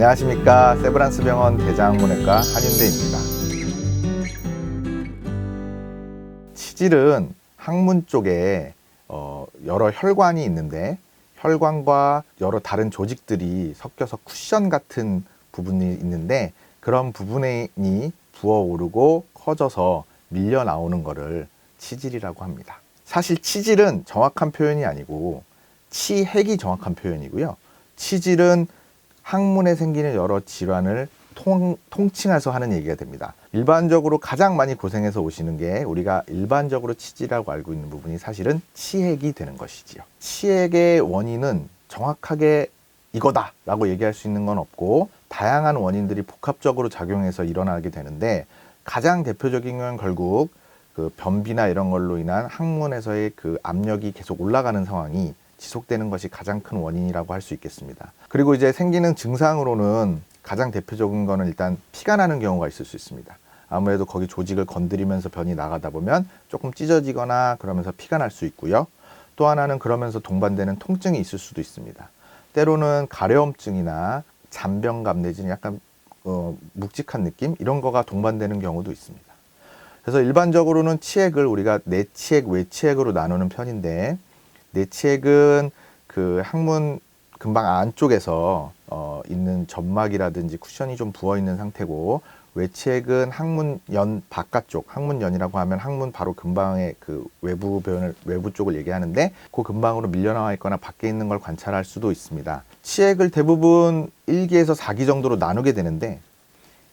안녕하십니까 세브란스 병원 대장문외과 한윤대입니다. 치질은 항문 쪽에 어, 여러 혈관이 있는데 혈관과 여러 다른 조직들이 섞여서 쿠션 같은 부분이 있는데 그런 부분이 부어오르고 커져서 밀려 나오는 거를 치질이라고 합니다. 사실 치질은 정확한 표현이 아니고 치핵이 정확한 표현이고요. 치질은 항문에 생기는 여러 질환을 통, 통칭해서 하는 얘기가 됩니다. 일반적으로 가장 많이 고생해서 오시는 게 우리가 일반적으로 치질이라고 알고 있는 부분이 사실은 치핵이 되는 것이지요. 치핵의 원인은 정확하게 이거다라고 얘기할 수 있는 건 없고 다양한 원인들이 복합적으로 작용해서 일어나게 되는데 가장 대표적인 건 결국 그 변비나 이런 걸로 인한 항문에서의 그 압력이 계속 올라가는 상황이 지속되는 것이 가장 큰 원인이라고 할 수 있겠습니다. 그리고 이제 생기는 증상으로는 가장 대표적인 거는 일단 피가 나는 경우가 있을 수 있습니다. 아무래도 거기 조직을 건드리면서 변이 나가다 보면 조금 찢어지거나 그러면서 피가 날 수 있고요. 또 하나는 그러면서 동반되는 통증이 있을 수도 있습니다. 때로는 가려움증이나 잔병감 내지는 약간 어, 묵직한 느낌 이런 거가 동반되는 경우도 있습니다. 그래서 일반적으로는 치액을 우리가 내치액, 외치액으로 나누는 편인데 내 치액은 그 항문 금방 안쪽에서 어, 있는 점막이라든지 쿠션이 좀 부어 있는 상태고 외치액은 항문연 바깥쪽 항문연이라고 하면 항문 바로 근방의 그 외부 변을 외부 쪽을 얘기하는데 그 근방으로 밀려 나와 있거나 밖에 있는 걸 관찰할 수도 있습니다. 치액을 대부분 1기에서 4기 정도로 나누게 되는데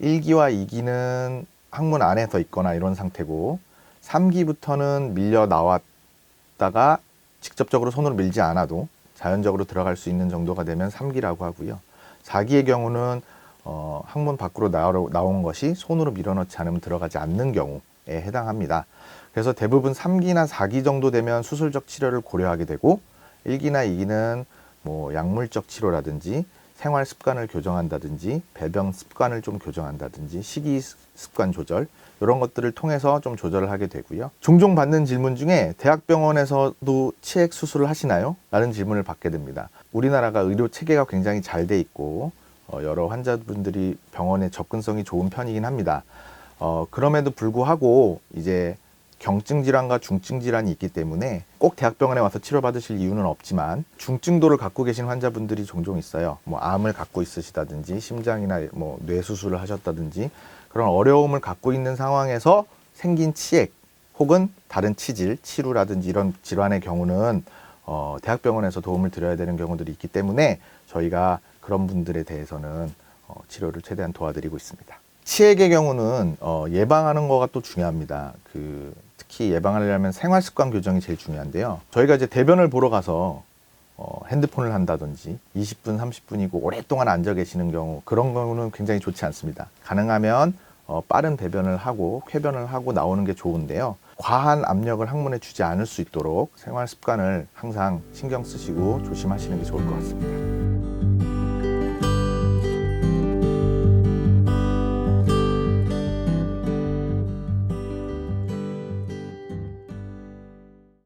1기와 2기는 항문 안에 더 있거나 이런 상태고 3기부터는 밀려 나왔다가 직접적으로 손으로 밀지 않아도 자연적으로 들어갈 수 있는 정도가 되면 3기라고 하고요. 4기의 경우는 어, 항문 밖으로 나온 것이 손으로 밀어넣지 않으면 들어가지 않는 경우에 해당합니다. 그래서 대부분 3기나 4기 정도 되면 수술적 치료를 고려하게 되고 1기나 2기는 뭐 약물적 치료라든지 생활 습관을 교정한다든지 배변 습관을 좀 교정한다든지 식이 습관 조절 이런 것들을 통해서 좀 조절을 하게 되고요. 종종 받는 질문 중에 대학병원에서도 치액 수술을 하시나요? 라는 질문을 받게 됩니다. 우리나라가 의료 체계가 굉장히 잘 돼 있고 어, 여러 환자분들이 병원에 접근성이 좋은 편이긴 합니다. 어, 그럼에도 불구하고 이제 경증 질환과 중증 질환이 있기 때문에 꼭 대학병원에 와서 치료받으실 이유는 없지만 중증도를 갖고 계신 환자분들이 종종 있어요. 뭐 암을 갖고 있으시다든지 심장이나 뭐 뇌 수술을 하셨다든지 그런 어려움을 갖고 있는 상황에서 생긴 치액 혹은 다른 치질, 치루라든지 이런 질환의 경우는 어, 대학병원에서 도움을 드려야 되는 경우들이 있기 때문에 저희가 그런 분들에 대해서는 어, 치료를 최대한 도와드리고 있습니다. 치액의 경우는 어, 예방하는 거가 또 중요합니다. 그 특히 예방하려면 생활 습관 교정이 제일 중요한데요. 저희가 이제 대변을 보러 가서 어, 핸드폰을 한다든지 20분, 30분이고 오랫동안 앉아 계시는 경우 그런 경우는 굉장히 좋지 않습니다. 가능하면 어, 빠른 배변을 하고 쾌변을 하고 나오는 게 좋은데요. 과한 압력을 항문에 주지 않을 수 있도록 생활 습관을 항상 신경 쓰시고 조심하시는 게 좋을 것 같습니다.